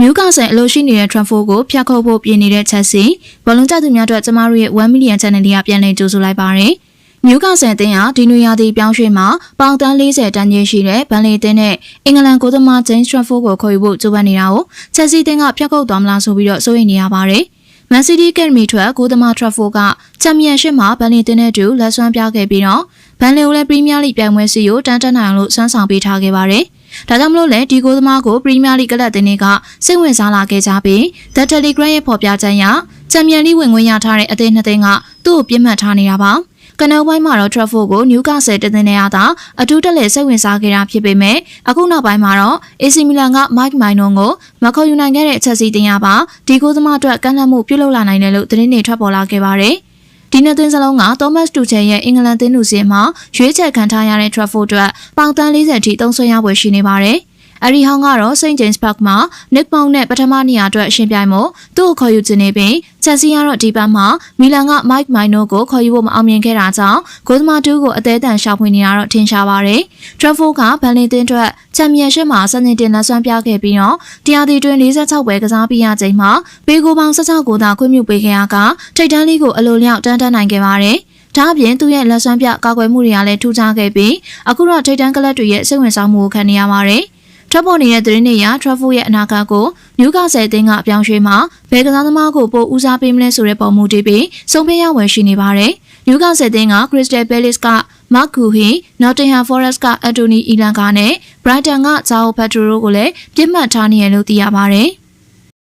နျူကာဆယ်အလို့ရှိနေတဲ့ Trafford ကိုဖျက်ခုတ်ဖို့ပြင်နေတဲ့ချက်စီဘောလုံးကြသူများအတွက်ကျမတို့ရဲ့1 million channel လေးကပြန်လည်ကြိုဆိုလိုက်ပါတယ်။နျူကာဆယ်အသင်းဟာဒီနွေရာသီပြောင်းရွှေ့မှာပေါင်တန်း40တန်းကြီးရှိတဲ့ဗန်လီတင်းနဲ့အင်္ဂလန်ကိုသမား James Trafford ကိုခေါ်ယူဖို့ကြိုးပမ်းနေတာကိုချက်စီတင်းကဖျက်ခုတ်သွားမလားဆိုပြီးတော့စိုးရိမ်နေရပါတယ်။ Man City Academy ထွက်ကိုသမား Trafford ကချန်ပီယံရှစ်မှာဗန်လီတင်းနဲ့တူလက်ဆွမ်းပြခဲ့ပြီးတော့ဗန်လီကိုလည်းပရီးမီးယားလိပြိုင်ပွဲစီကိုတန်းတက်နိုင်အောင်လို့စွမ်းဆောင်ပေးထားခဲ့ပါတယ်။ဒါကြောင့်မလို့လဲဒီကိုသမားကိုပရီးမီးယားလိကလပ်တင်းတွေကစိတ်ဝင်စားလာခဲ့ကြပြီး The Telegram ရဲ့ဖော်ပြချက်အရချန်ပီယံလိဝင်ဝင်ရထားတဲ့အသင်းနှစ်သင်းကသူ့ကိုပြစ်မှတ်ထားနေတာပါ။ ကနော်ပိုင်းမှာတော့ Trafford ကို Newcastle တသင်းနဲ့အသာအထူးတက်လက်စိတ်ဝင်စားခဲ့တာဖြစ်ပေမဲ့အခုနောက်ပိုင်းမှာတော့ AC Milan က Mike Maignan ကိုမခေါ်ယူနိုင်ခဲ့တဲ့အချက်စီတင်ရပါဒီကိုသမားအတွက်ကန့်လန့်မှုပြုလုပ်လာနိုင်တယ်လို့သတင်းတွေထွက်ပေါ်လာခဲ့ပါတယ်။ဒီနှစ်သွင်းစလုံးက Thomas Tuchel ရဲ့အင်္ဂလန်သင်းလူစီမှာရွေးချယ်ခံထားရတဲ့ Trafford အတွက်ပေါင်တန်း40ထိသုံးဆွဲရပွဲရှိနေပါတယ်။ အရီဟောင်းကတော့ St James Park မှာ Nick Pound နဲ့ပထမနေရာအတွက်ရှင်ပြိုင်မှုသူ့ကိုခေါ်ယူခြင်းနေပြီးချက်စီကတော့ဒီပတ်မှာမီလန်က Mike Maino ကိုခေါ်ယူဖို့မအောင်မြင်ခဲ့တာကြောင့်ဂိုးသမားတူကိုအသေးအတန်ရှာဖွေနေတာတော့ထင်ရှားပါတယ်။ Trafford ကဗန်လင်တင်အတွက်ချန်ပီယံရှစ်မှာစနေတင်လက်ဆွမ်းပြခဲ့ပြီးတော့တရားတီတွင်46ပွဲကစားပြီးရချိန်မှာပေကိုပေါင်း16ကိုသာခွင့်ပြုပေးခဲ့ရကထိတ်တန်းလေးကိုအလိုလျောက်တန်းတန်းနိုင်ခဲ့ပါတယ်။ဒါအပြင်သူ့ရဲ့လက်ဆွမ်းပြကာကွယ်မှုတွေကလည်းထူးခြားခဲ့ပြီးအခုတော့ထိတ်တန်းကလပ်တွေရဲ့စိတ်ဝင်စားမှုကိုခံနေရပါတယ်။ ထွက်ပေါ်နေတဲ့သတင်းတွေအရ Trafford ရဲ့အနာဂတ်ကိုနျူကာဆယ်အသင်းကအပြောင်းရွှေ့မှာဘယ်ကစားသမားကိုပိုဦးစားပေးမလဲဆိုတဲ့ပုံမူတည်ပြီးစုံပြရဝယ်ရှိနေပါတယ်။နျူကာဆယ်အသင်းက Crystal Palace က Mark Guhi, Nottingham Forest က Anthony Elanga နဲ့ Brighton က Joao Pedro ကိုလည်းပြစ်မှတ်ထားနေရလို့သိရပါတယ်။